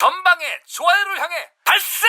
전방에 좋아요를 향해 발사!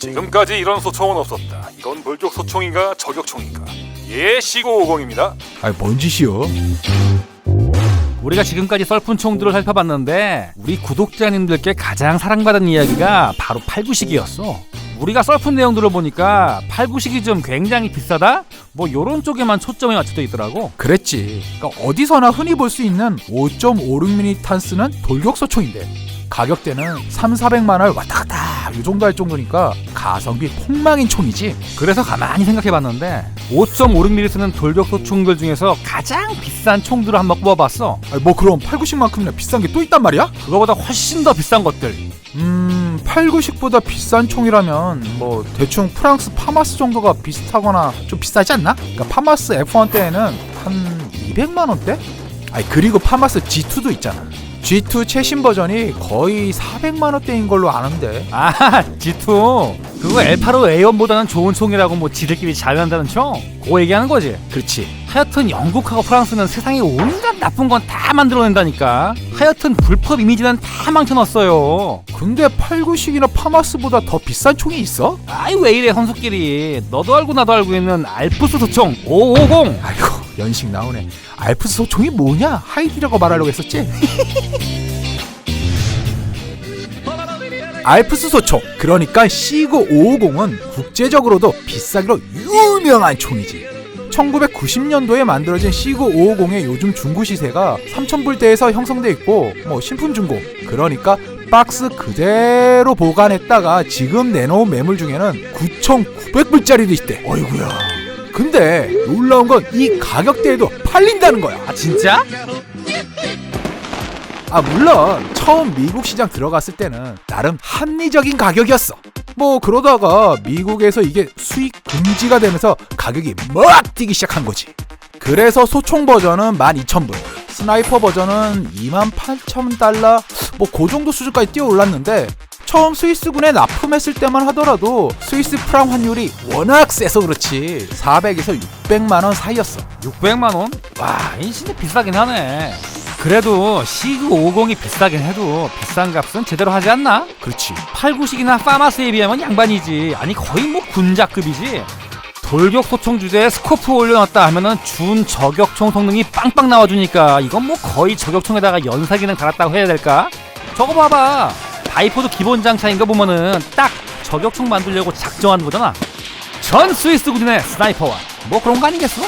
지금까지 이런 소총은 없었다. 이건 불격 소총인가 저격총인가? 예, 시고 50입니다. 아니 뭔 짓이요? 우리가 지금까지 썰푼 총들을 살펴봤는데 우리 구독자님들께 가장 사랑받은 이야기가 바로 팔구식이었어. 우리가 썰푼 내용들을 보니까 팔구식이 좀 굉장히 비싸다? 뭐 요런 쪽에만 초점이 맞춰져 있더라고. 그랬지. 그러니까 어디서나 흔히 볼 수 있는 5.56mm 탄스는 돌격소총인데 가격대는 3, 400만 원 왔다 갔다 이 정도 할 정도니까 가성비 폭망인 총이지. 그래서 가만히 생각해봤는데 5.56mm 쓰는 돌격소 총들 중에서 가장 비싼 총들을 한번 꼽아봤어. 아니, 뭐 그럼 8, 90만큼이나 비싼 게 또 있단 말이야? 그거보다 훨씬 더 비싼 것들. 음, 8, 90보다 비싼 총이라면 뭐 대충 프랑스 파마스 정도가 비슷하거나 좀 비싸지 않나? 그러니까 파마스 F1 때에는 한 200만 원대? 아니 그리고 파마스 G2도 있잖아. G2 최신 버전이 거의 400만 원대인 걸로 아는데. 아, G2. 그거 L85 A1보다는 좋은 총이라고 뭐 지들끼리 자유한다는 총? 그거 얘기하는 거지. 그렇지. 하여튼 영국하고 프랑스는 세상에 온갖 나쁜 건 다 만들어낸다니까. 하여튼 불법 이미지는 다 망쳐놨어요. 근데 8, 90이나 파마스보다 더 비싼 총이 있어? 아이 왜 이래 선수끼리. 너도 알고 나도 알고 있는 알프스 소총 550. 아이고 연식 나오네. 알프스 소총이 뭐냐? 하이디라고 말하려고 했었지? 알프스 소총 그러니까 시그 550은 국제적으로도 비싸기로 유명한 총이지 1990년도에 만들어진 시그 550의 요즘 중고 시세가 3,000불대에서 형성돼 있고 뭐 신품 중고 그러니까 박스 그대로 보관했다가 지금 내놓은 매물 중에는 9,900불짜리도 있대 어이구야 근데 놀라운 건 이 가격대에도 팔린다는 거야 아 진짜? 아 물론 처음 미국 시장 들어갔을 때는 나름 합리적인 가격이었어. 뭐 그러다가 미국에서 이게 수입 금지가 되면서 가격이 막 뛰기 시작한 거지. 그래서 소총 버전은 12,000불, 스나이퍼 버전은 28,000달러, 뭐 그 정도 수준까지 뛰어 올랐는데 처음 스위스군에 납품했을 때만 하더라도 스위스 프랑 환율이 워낙 세서 그렇지 400에서 600만 원 사이였어. 600만 원? 와, 이 진짜 비싸긴 하네. 그래도 시그 50이 비싸긴 해도 비싼 값은 제대로 하지 않나? 그렇지. 8구식이나 파마스에 비하면 양반이지. 아니 거의 뭐 군자급이지. 돌격 소총 주제에 스코프 올려놨다 하면은 준 저격총 성능이 빵빵 나와주니까 이건 뭐 거의 저격총에다가 연사 기능 달았다고 해야 될까? 저거 봐봐. 바이퍼도 기본 장차인 거 보면은 딱 저격총 만들려고 작정한 거잖아. 전 스위스 군인의 스나이퍼와 뭐 그런 거 아니겠어?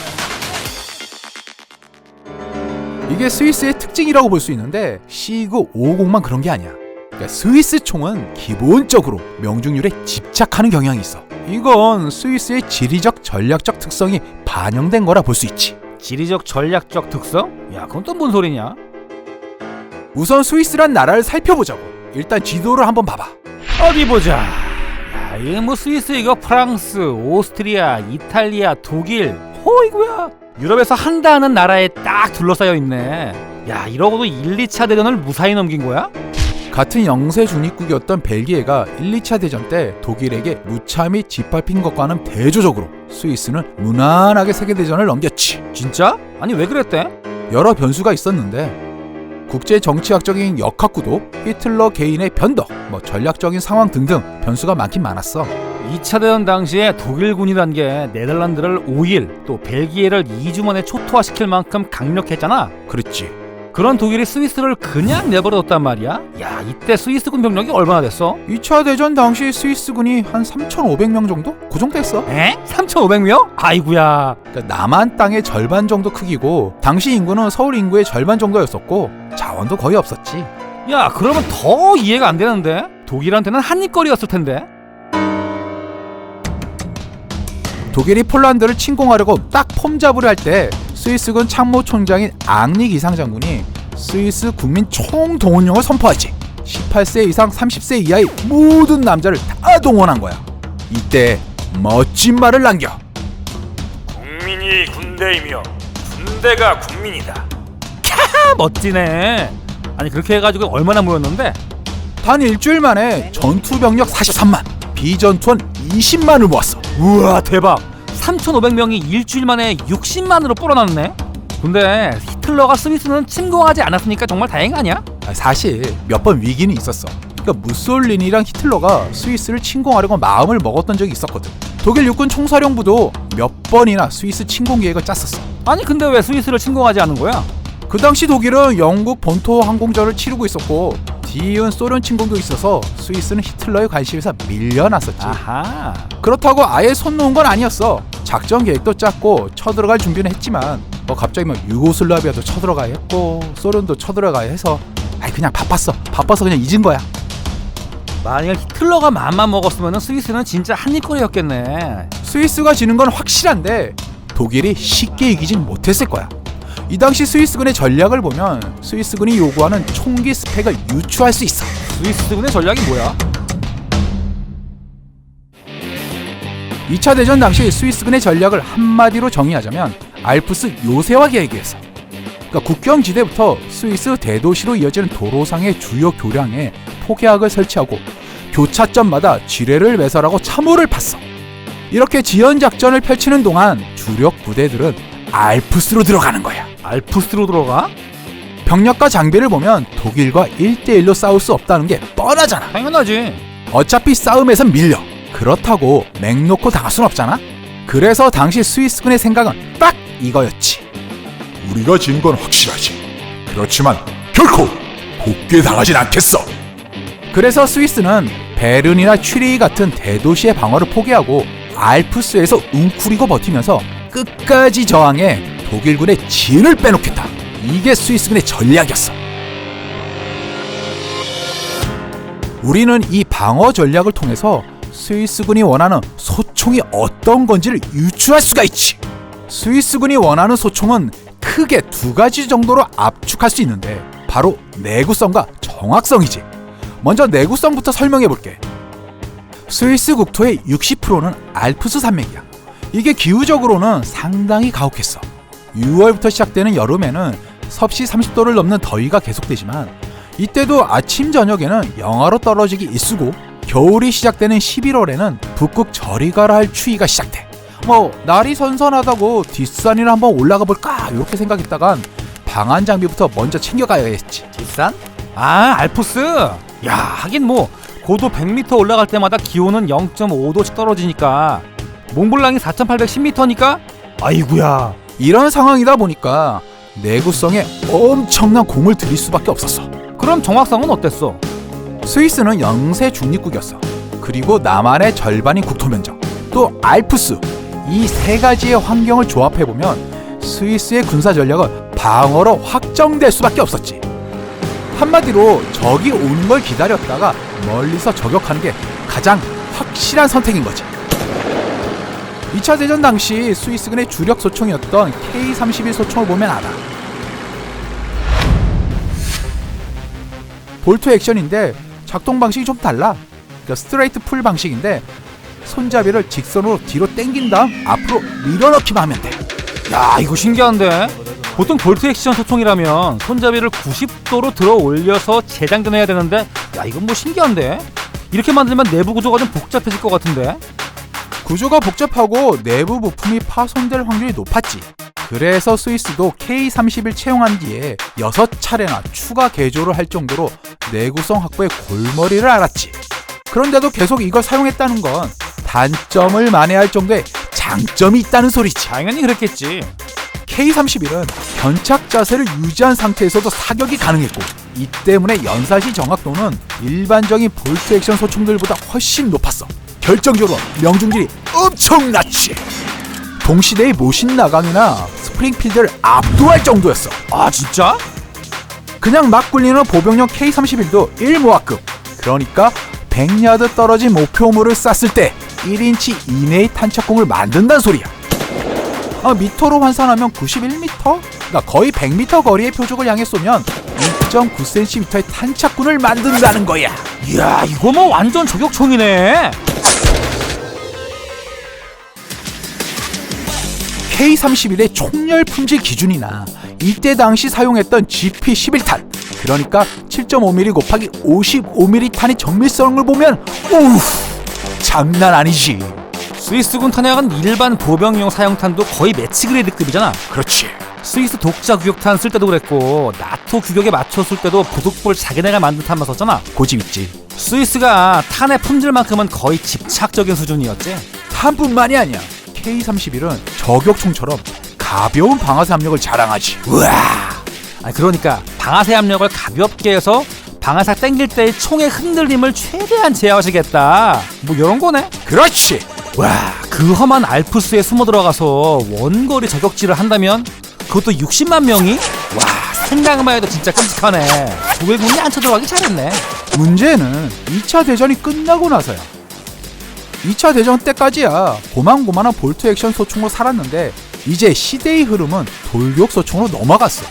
이게 스위스의 특징이라고 볼 수 있는데 시그 550만 그런 게 아니야. 그러니까 스위스 총은 기본적으로 명중률에 집착하는 경향이 있어. 이건 스위스의 지리적 전략적 특성이 반영된 거라 볼 수 있지. 지리적 전략적 특성? 야 그건 또 뭔 소리냐? 우선 스위스란 나라를 살펴보자고. 일단 지도를 한번 봐봐. 어디 보자. 야, 이거 뭐 스위스 이거 프랑스, 오스트리아, 이탈리아, 독일, 호이구야. 유럽에서 한다는 나라에 딱 둘러싸여 있네. 야, 이러고도 1, 2차 대전을 무사히 넘긴 거야? 같은 영세 중립국이었던 벨기에가 1, 2차 대전 때 독일에게 무참히 짓밟힌 것과는 대조적으로 스위스는 무난하게 세계대전을 넘겼지. 진짜? 아니 왜 그랬대? 여러 변수가 있었는데 국제 정치학적인 역학구도, 히틀러 개인의 변덕, 뭐 전략적인 상황 등등 변수가 많긴 많았어. 2차 대전 당시에 독일군이란 게 네덜란드를 5일, 또 벨기에를 2주 만에 초토화시킬 만큼 강력했잖아. 그랬지. 그런 독일이 스위스를 그냥 내버려뒀단 말이야? 야, 이때 스위스군 병력이 얼마나 됐어? 2차 대전 당시 스위스군이 한 3,500명 정도? 그 정도 했어. 에? 3,500명? 아이구야. 그러니까 남한 땅의 절반 정도 크기고 당시 인구는 서울 인구의 절반 정도였었고 자원도 거의 없었지. 야, 그러면 더 이해가 안 되는데? 독일한테는 한입거리였을 텐데. 독일이 폴란드를 침공하려고 딱 폼잡으려 할 때 스위스군 참모총장인 앙리 기상 장군이 스위스 국민 총동원령을 선포하지. 18세 이상 30세 이하의 모든 남자를 다 동원한 거야. 이때 멋진 말을 남겨. 국민이 군대이며 군대가 국민이다. 아, 멋지네. 아니, 그렇게 해가지고 얼마나 모였는데? 단 일주일 만에 전투 병력 43만, 비전투원 20만을 모았어. 우와, 대박. 3,500명이 일주일 만에 60만으로 불어났네. 근데 히틀러가 스위스는 침공하지 않았으니까 정말 다행 아니야? 아, 사실 몇 번 위기는 있었어. 그러니까 무솔리니랑 히틀러가 스위스를 침공하려고 마음을 먹었던 적이 있었거든. 독일 육군 총사령부도 몇 번이나 스위스 침공 계획을 짰었어. 아니 근데 왜 스위스를 침공하지 않은 거야? 그 당시 독일은 영국 본토 항공전을 치르고 있었고 뒤이은 소련 침공도 있어서 스위스는 히틀러의 관심에서 밀려났었지. 아하 그렇다고 아예 손 놓은 건 아니었어. 작전 계획도 짰고 쳐들어갈 준비는 했지만 뭐 갑자기 막 유고슬라비아도 쳐들어가야 했고 소련도 쳐들어가야 해서 아이 그냥 바빴어. 바빠서 그냥 잊은 거야. 만약 히틀러가 맘만 먹었으면 스위스는 진짜 한입거리였겠네 스위스가 지는 건 확실한데 독일이 쉽게 이기진 못했을 거야. 이 당시 스위스군의 전략을 보면 스위스군이 요구하는 총기 스펙을 유추할 수 있어. 스위스군의 전략이 뭐야? 2차 대전 당시 스위스군의 전략을 한마디로 정의하자면 알프스 요새화 계획이었어. 그러니까 국경 지대부터 스위스 대도시로 이어지는 도로상의 주요 교량에 포개학을 설치하고 교차점마다 지뢰를 매설하고 참호를 팠어. 이렇게 지연 작전을 펼치는 동안 주력 부대들은 알프스로 들어가는 거야. 알프스로 들어가? 병력과 장비를 보면 독일과 1대1로 싸울 수 없다는 게 뻔하잖아. 당연하지 어차피 싸움에선 밀려. 그렇다고 맥 놓고 당할 순 없잖아. 그래서 당시 스위스군의 생각은 딱 이거였지. 우리가 진 건 확실하지. 그렇지만 결코 곱게 당하진 않겠어. 그래서 스위스는 베른이나 취리히 같은 대도시의 방어를 포기하고 알프스에서 웅크리고 버티면서 끝까지 저항해 독일군의 진을 빼놓겠다. 이게 스위스군의 전략이었어. 우리는 이 방어 전략을 통해서 스위스군이 원하는 소총이 어떤 건지를 유추할 수가 있지. 스위스군이 원하는 소총은 크게 두 가지 정도로 압축할 수 있는데 바로 내구성과 정확성이지. 먼저 내구성부터 설명해 볼게. 스위스 국토의 60%는 알프스 산맥이야. 이게 기후적으로는 상당히 가혹했어. 6월부터 시작되는 여름에는 섭씨 30도를 넘는 더위가 계속되지만 이때도 아침 저녁에는 영하로 떨어지기 일쑤고 겨울이 시작되는 11월에는 북극 저리 가라 할 추위가 시작돼. 뭐 날이 선선하다고 뒷산이나 한번 올라가 볼까 이렇게 생각했다간 방한 장비부터 먼저 챙겨가야겠지. 뒷산? 아 알프스 야 하긴 뭐 고도 100m 올라갈 때마다 기온은 0.5도씩 떨어지니까 몽블랑이 4810m니까 아이구야 이런 상황이다 보니까 내구성에 엄청난 공을 들일 수밖에 없었어. 그럼 정확성은 어땠어? 스위스는 영세 중립국이었어. 그리고 남한의 절반인 국토 면적, 또 알프스 이 세 가지의 환경을 조합해 보면 스위스의 군사 전략은 방어로 확정될 수밖에 없었지. 한마디로 적이 오는 걸 기다렸다가 멀리서 저격하는 게 가장 확실한 선택인 거지. 2차 대전 당시 스위스군의 주력 소총이었던 K-31 소총을 보면 알아. 볼트 액션인데 작동 방식이 좀 달라. 그러니까 스트레이트 풀 방식인데 손잡이를 직선으로 뒤로 당긴 다음 앞으로 밀어넣기만 하면 돼. 야 이거 신기한데 보통 볼트 액션 소총이라면 손잡이를 90도로 들어 올려서 재장전해야 되는데 야 이건 뭐 신기한데 이렇게 만들면 내부 구조가 좀 복잡해질 것 같은데 구조가 복잡하고 내부 부품이 파손될 확률이 높았지. 그래서 스위스도 K31 채용한 뒤에 6차례나 추가 개조를 할 정도로 내구성 확보의 골머리를 알았지. 그런데도 계속 이걸 사용했다는 건 단점을 만회할 정도의 장점이 있다는 소리지. 당연히 그랬겠지 K31은 견착 자세를 유지한 상태에서도 사격이 가능했고 이 때문에 연사시 정확도는 일반적인 볼트 액션 소총들보다 훨씬 높았어. 결정적으로 명중률이 엄청났지. 동시대의 모신 나강이나 스프링필드를 압도할 정도였어. 아 진짜? 그냥 막 굴리는 보병용 K31도 1모아급. 그러니까 100야드 떨어진 목표물을 쐈을 때 1인치 이내의 탄착공을 만든다는 소리야. 아, 미터로 환산하면 91m? 그러니까 거의 100m 거리의 표적을 향해 쏘면 2.9cm의 탄착군을 만든다는 거야. 이야 이거 뭐 완전 저격총이네 K31의 총열 품질 기준이나 이때 당시 사용했던 GP11 탄 그러니까 7.5mm 곱하기 55mm 탄의 정밀성을 보면 오우 장난 아니지. 스위스군 탄약은 일반 보병용 사용탄도 거의 매치 그레이드급이잖아. 그렇지. 스위스 독자 규격탄 쓸 때도 그랬고 나토 규격에 맞췄을 때도 부속볼 자기네가 만든 탄만 썼잖아. 고집 있지. 스위스가 탄의 품질만큼은 거의 집착적인 수준이었지. 탄뿐만이 아니야. K31은 저격총처럼 가벼운 방아쇠 압력을 자랑하지. 우와. 아니 그러니까 방아쇠 압력을 가볍게 해서 방아쇠 땡길 때의 총의 흔들림을 최대한 제어하시겠다 뭐 이런 거네 그렇지. 와, 그 험한 알프스에 숨어 들어가서 원거리 저격지를 한다면 그것도 60만 명이? 와, 생각만 해도 진짜 끔찍하네. 독일군이 안 쳐 들어가기 잘했네. 문제는 2차 대전이 끝나고 나서야. 2차 대전 때까지야 고만고만한 볼트 액션 소총으로 살았는데 이제 시대의 흐름은 돌격 소총으로 넘어갔어.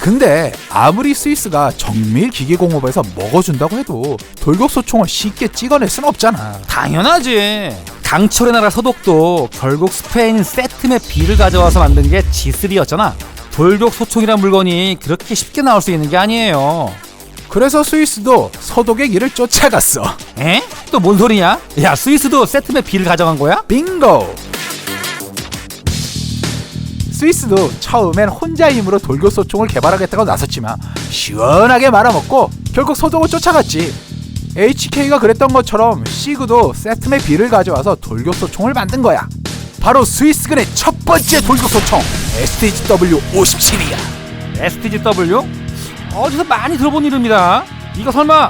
근데 아무리 스위스가 정밀 기계 공업에서 먹어준다고 해도 돌격 소총을 쉽게 찍어낼 순 없잖아. 당연하지. 강철의 나라 서독도 결국 스페인 세트의 비를 가져와서 만든 게 G3였잖아. 돌격 소총이란 물건이 그렇게 쉽게 나올 수 있는 게 아니에요. 그래서 스위스도 서독의 길을 쫓아갔어. 에? 또 뭔 소리냐? 야, 스위스도 세트의 비를 가져간 거야? 빙고! 스위스도 처음엔 혼자 힘으로 돌격 소총을 개발하겠다고 나섰지만 시원하게 말아먹고 결국 서독을 쫓아갔지. HK가 그랬던 것처럼 시그도 세트의 비를 가져와서 돌격 소총을 만든 거야. 바로 스위스군의 첫 번째 돌격 소총 STGW 57이야. STGW? 어디서 많이 들어본 이름이다. 이거 설마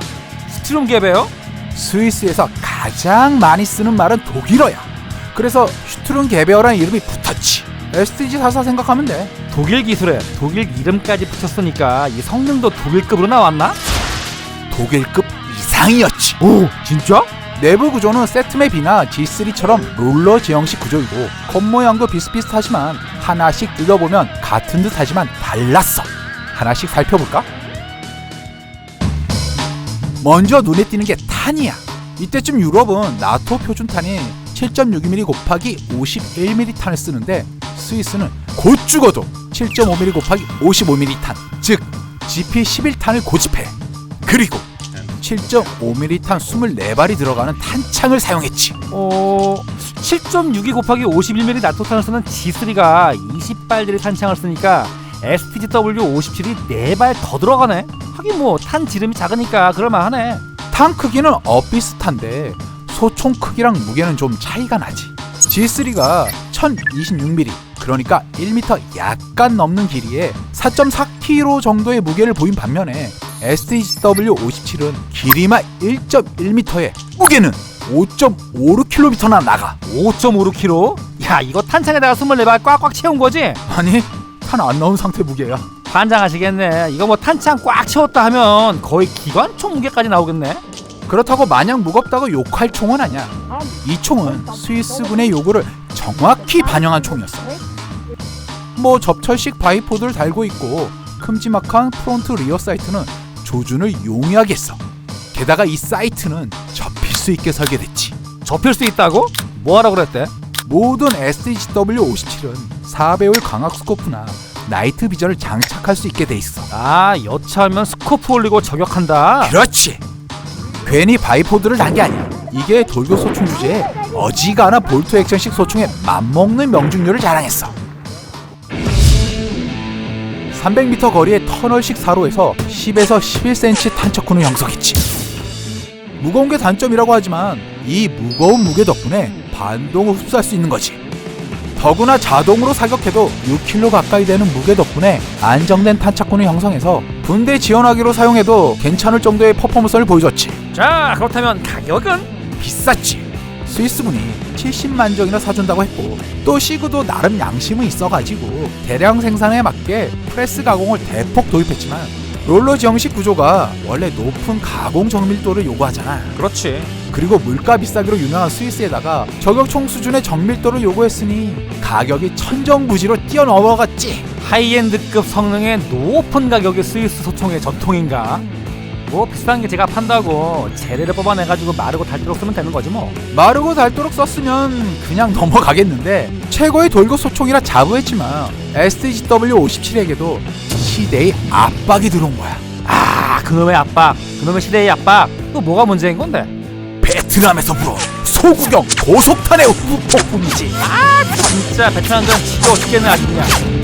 스트룸 개배요? 스위스에서 가장 많이 쓰는 말은 독일어야. 그래서 슈트룬 개베어라는 이름이 붙었지. STG 사사 생각하면 돼. 독일 기술에 독일 이름까지 붙였으니까 이 성능도 독일급으로 나왔나? 독일급 이상이었지. 오 진짜? 내부 구조는 세트맵이나 G3처럼 롤러 제형식 구조이고 겉모양도 비슷비슷하지만 하나씩 뜯어보면 같은 듯하지만 달랐어. 하나씩 살펴볼까? 먼저 눈에 띄는 게 탄이야. 이때쯤 유럽은 나토 표준탄이 7.62mm 곱하기 51mm 탄을 쓰는데 스위스는 곧 죽어도 7.5mm 곱하기 55mm 탄, 즉 GP11 탄을 고집해. 그리고 7.5mm 탄 24발이 들어가는 탄창을 사용했지. 어... 7.62 곱하기 51mm 나토탄을 쓰는 G3가 20발들의 탄창을 쓰니까 STGW57이 4발 더 들어가네 하긴 뭐 탄 지름이 작으니까 그럴만하네 탄 크기는 엇비슷한데 소총 크기랑 무게는 좀 차이가 나지. G3가 1026mm 그러니까 1m 약간 넘는 길이에 4.4kg 정도의 무게를 보인 반면에 STW57은 길이만 1.1m에 무게는 5.56kg나 나가. 5.56kg? 야 이거 탄창에다가 24발 꽉꽉 채운 거지? 아니 탄안 나온 상태 무게야. 환장하시겠네 이거 뭐 탄창 꽉 채웠다 하면 거의 기관총 무게까지 나오겠네 그렇다고 마냥 무겁다고 욕할 총은 아니야. 이 총은 스위스군의 요구를 정확히 반영한 총이었어. 뭐 접철식 바이포드를 달고 있고 큼지막한 프론트 리어 사이트는 조준을 용이하게 써. 게다가 이 사이트는 접힐 수 있게 설계됐지. 접힐 수 있다고? 뭐하라 그랬대? 모든 SDGW57은 4배율 광학 스코프나 나이트 비전을 장착할 수 있게 돼 있어. 아 여차하면 스코프 올리고 저격한다 그렇지. 괜히 바이포드를 단게 아니야. 이게 돌격 소총 주제에 어지간한 볼트 액션식 소총에 맞먹는 명중률을 자랑했어. 300m 거리의 터널식 사로에서 10에서 11cm 탄척훈을 형성했지. 무거운 게 단점이라고 하지만 이 무거운 무게 덕분에 반동을 흡수할 수 있는 거지. 더구나 자동으로 사격해도 6kg 가까이 되는 무게 덕분에 안정된 탄착군을 형성해서 군대 지원하기로 사용해도 괜찮을 정도의 퍼포먼스를 보여줬지. 자 그렇다면 가격은? 비쌌지. 스위스군이 70만 정이나 사준다고 했고 또 시그도 나름 양심은 있어가지고 대량 생산에 맞게 프레스 가공을 대폭 도입했지만 롤러 정식 구조가 원래 높은 가공 정밀도를 요구하잖아. 그렇지 그리고 물가 비싸기로 유명한 스위스에다가 저격총 수준의 정밀도를 요구했으니 가격이 천정부지로 뛰어넘어갔지. 하이엔드급 성능의 높은 가격의 스위스 소총의 전통인가? 뭐 비싼 게 제가 판다고 재래를 뽑아내가지고 마르고 닳도록 쓰면 되는 거지 뭐 마르고 닳도록 썼으면 그냥 넘어가겠는데 최고의 돌격 소총이라 자부했지만 STGW57에게도 시대의 압박이 들어온 거야. 아 그놈의 압박 그놈의 시대의 압박 또 뭐가 문제인 건데 베트남에서 불어 소구경 고속탄의 후폭풍이지. 진짜 베트남 전 지겨워 죽겠네 아주 그냥